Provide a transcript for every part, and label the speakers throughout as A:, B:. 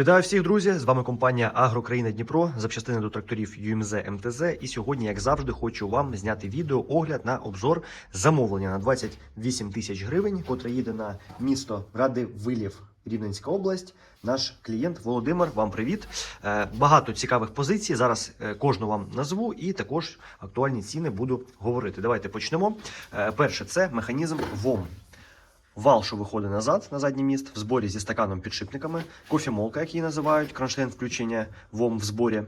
A: Вітаю всіх, друзі! З вами компанія Агрокраїна Дніпро, запчастини до тракторів UMZ МТЗ. І сьогодні, як завжди, хочу вам зняти відео огляд на обзор замовлення на 28 тисяч гривень, котре їде на місто Ради Вилів. Рівненська область, наш клієнт Володимир. Вам привіт. Е, Багато цікавих позицій. Зараз е, кожну вам назву і також актуальні ціни буду говорити. Давайте почнемо. Е, Перше це механізм ВОМ. Вал, що виходить назад на задній міст, в зборі зі стаканом підшипниками, кофемолка, як її називають, кронштейн включення ВОМ в зборі.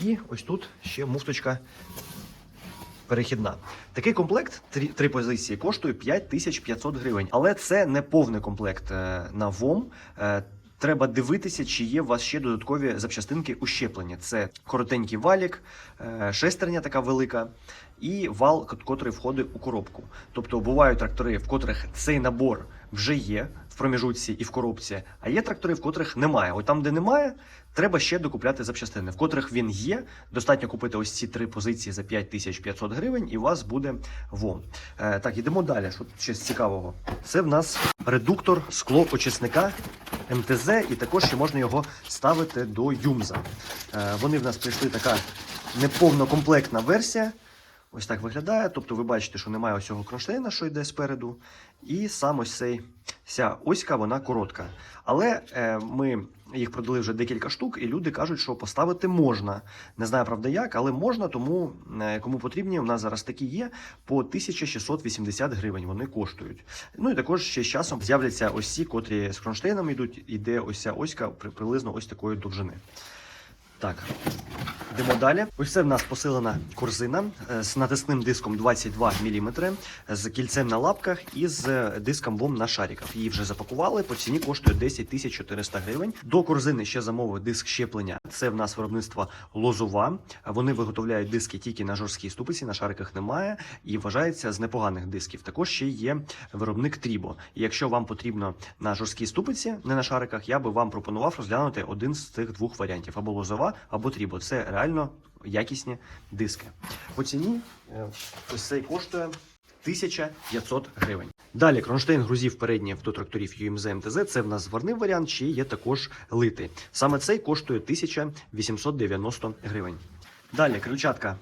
A: І ось тут ще муфточка перехідна. Такий комплект, три, три позиції, коштує 5500 гривень. Але це не повний комплект е, на ВОМ. Треба дивитися, чи є у вас ще додаткові запчастинки ущеплення. Це коротенький валік, е, шестерня така велика, і вал, котрий входить у коробку. Тобто бувають трактори, в котрих цей набор вже є в проміжутці і в коробці, а є трактори, в котрих немає. От там, де немає, треба ще докупляти запчастини. В котрих він є, достатньо купити ось ці три позиції за 5500 гривень, і у вас буде ВОМ. Е, так, йдемо далі. Що ще цікавого? Це в нас редуктор склоочисника МТЗ, і також ще можна його ставити до Юмза. Е, вони в нас прийшли така неповнокомплектна версія. Ось так виглядає. Тобто ви бачите, що немає ось цього кронштейна, що йде спереду. І сам ось цей ця оська, вона коротка. Але е, ми їх продали вже декілька штук, і люди кажуть, що поставити можна. Не знаю, правда, як, але можна, тому е, кому потрібні, у нас зараз такі є по 1680 гривень. Вони коштують. Ну і також ще з часом з'являться ось ці, котрі з кронштейном йдуть, іде ось ця оська приблизно ось такої довжини. Так, йдемо далі. Ось це в нас посилена корзина е, з натисним диском 22 мм, з кільцем на лапках і з диском ВОМ на шариках. Її вже запакували. По ціні коштує 10 тисяч 400 гривень. До корзини ще замовив диск щеплення. Це в нас виробництво Лозова. Вони виготовляють диски тільки на жорсткій ступиці, на шариках немає і вважається з непоганих дисків. Також ще є виробник Трібо. Якщо вам потрібно на жорсткій ступиці, не на шариках, я би вам пропонував розглянути один з цих двох варіантів: або лозова, або Трібо. Це реально якісні диски. По ціні е, ось цей коштує 1500 гривень. Далі кронштейн грузів передніх до тракторів UMZ МТЗ. Це в нас зварний варіант, чи є також литий. Саме цей коштує 1890 гривень. Далі ключатка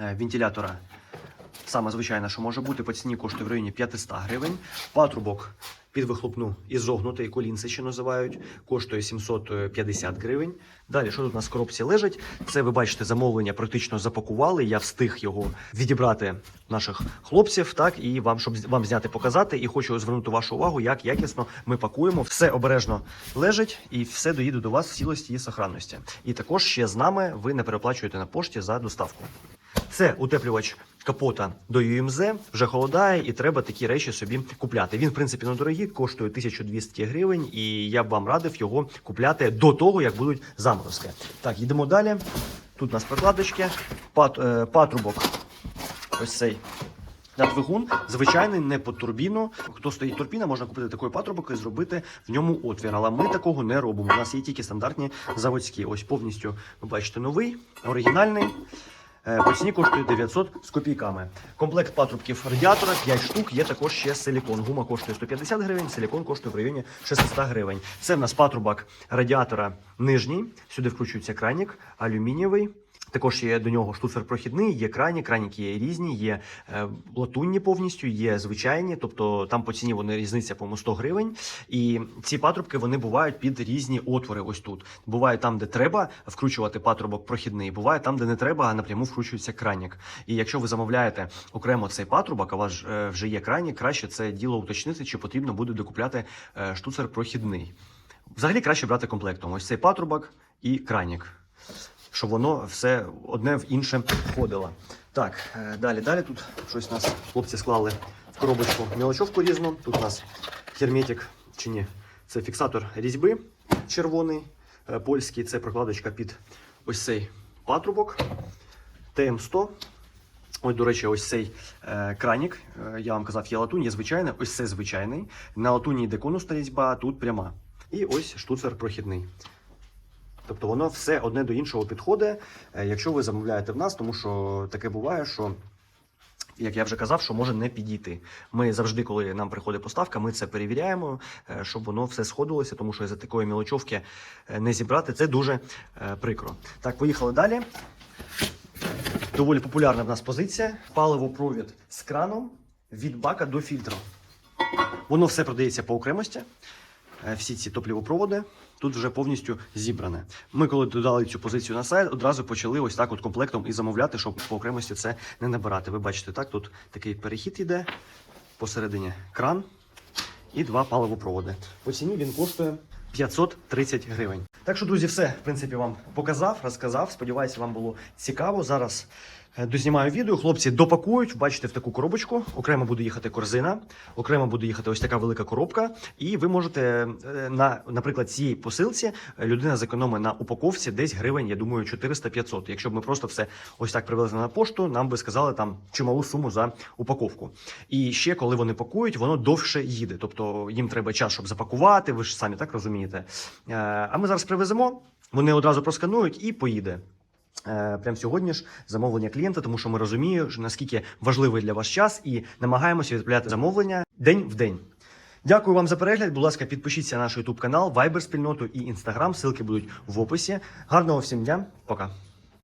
A: е, вентилятора. Саме звичайна, що може бути по ціні коштує в районі 500 гривень. Патрубок під вихлопну ізогнутий, колінце ще називають, коштує 750 гривень. Далі, що тут у коробці лежить? Це ви бачите, замовлення практично запакували. Я встиг його відібрати наших хлопців, так і вам, щоб вам зняти, показати. І хочу звернути вашу увагу, як якісно ми пакуємо. Все обережно лежить і все доїде до вас в цілості і сохранності. І також ще з нами ви не переплачуєте на пошті за доставку. Це утеплювач капота до UMZ, вже холодає, і треба такі речі собі купляти. Він, в принципі, недорогий, коштує 1200 гривень, і я б вам радив його купляти до того, як будуть заморозки. Так, йдемо далі. Тут у нас прокладочки, е, патрубок. Ось цей. На двигун звичайний, не по турбіну. Хто стоїть турбіна, можна купити такий патрубок і зробити в ньому отвір. Але ми такого не робимо. У нас є тільки стандартні заводські. Ось повністю ви бачите новий, оригінальний. Е, По ціні коштує 900 з копійками. Комплект патрубків радіатора 5 штук. Є також ще силікон. Гума коштує 150 гривень, силікон коштує в районі 600 гривень. Це в нас патрубок радіатора нижній. Сюди включується кранік, алюмінієвий. Також є до нього штуцер прохідний, є крані, краніки є різні, є е, латунні повністю, є звичайні, тобто там по ціні вони різниця по 100 гривень. І ці патрубки вони бувають під різні отвори. Ось тут буває там, де треба вкручувати патрубок прохідний, буває там, де не треба, а напряму вкручується кранік. І якщо ви замовляєте окремо цей патрубок, а у вас е, вже є кранік, краще це діло уточнити, чи потрібно буде докупляти е, штуцер прохідний. Взагалі краще брати комплектом. Ось цей патрубок і кранік щоб воно все одне в інше входило. Так, е, далі, далі тут щось у нас хлопці склали в коробочку мілочовку різну. Тут у нас герметик чи ні, це фіксатор різьби червоний, е, польський, це прокладочка під ось цей патрубок ТМ100. Ось, до речі, ось цей е, кранік. Е, я вам казав, є латунь, є звичайний. Ось це звичайний. На латуні йде конусна різьба, тут пряма. І ось штуцер прохідний. Тобто воно все одне до іншого підходить, е, якщо ви замовляєте в нас, тому що таке буває, що Як я вже казав, що може не підійти. Ми завжди, коли нам приходить поставка, ми це перевіряємо, е, щоб воно все сходилося, тому що за такої мілочовки е, не зібрати це дуже прикро. Так, поїхали далі. Доволі популярна в нас позиція. Паливопровід з краном від бака до фільтру. Воно все продається по окремості. Всі ці топливопроводи тут вже повністю зібране. Ми, коли додали цю позицію на сайт, одразу почали ось так от комплектом і замовляти, щоб по окремості це не набирати. Ви бачите, так, тут такий перехід іде, посередині кран і два паливопроводи. По ціні він коштує 530 гривень. Так що, друзі, все в принципі вам показав, розказав. Сподіваюся, вам було цікаво. Зараз дознімаю відео. Хлопці допакують, бачите, в таку коробочку. Окремо буде їхати корзина, окремо буде їхати ось така велика коробка. І ви можете е, на, наприклад, цій посилці е, людина зекономить на упаковці десь гривень, я думаю, 400-500. Якщо б ми просто все ось так привезли на пошту, нам би сказали там чималу суму за упаковку. І ще коли вони пакують, воно довше їде. Тобто їм треба час, щоб запакувати. Ви ж самі так розумієте. Е, А ми зараз привеземо, вони одразу просканують і поїде. Е, Прямо сьогодні ж замовлення клієнта, тому що ми розуміємо, наскільки важливий для вас час, і намагаємося відправляти замовлення день в день. Дякую вам за перегляд. Будь ласка, підпишіться на наш YouTube канал, Viber спільноту і Instagram. Ссылки будуть в описі. Гарного всім дня. Пока.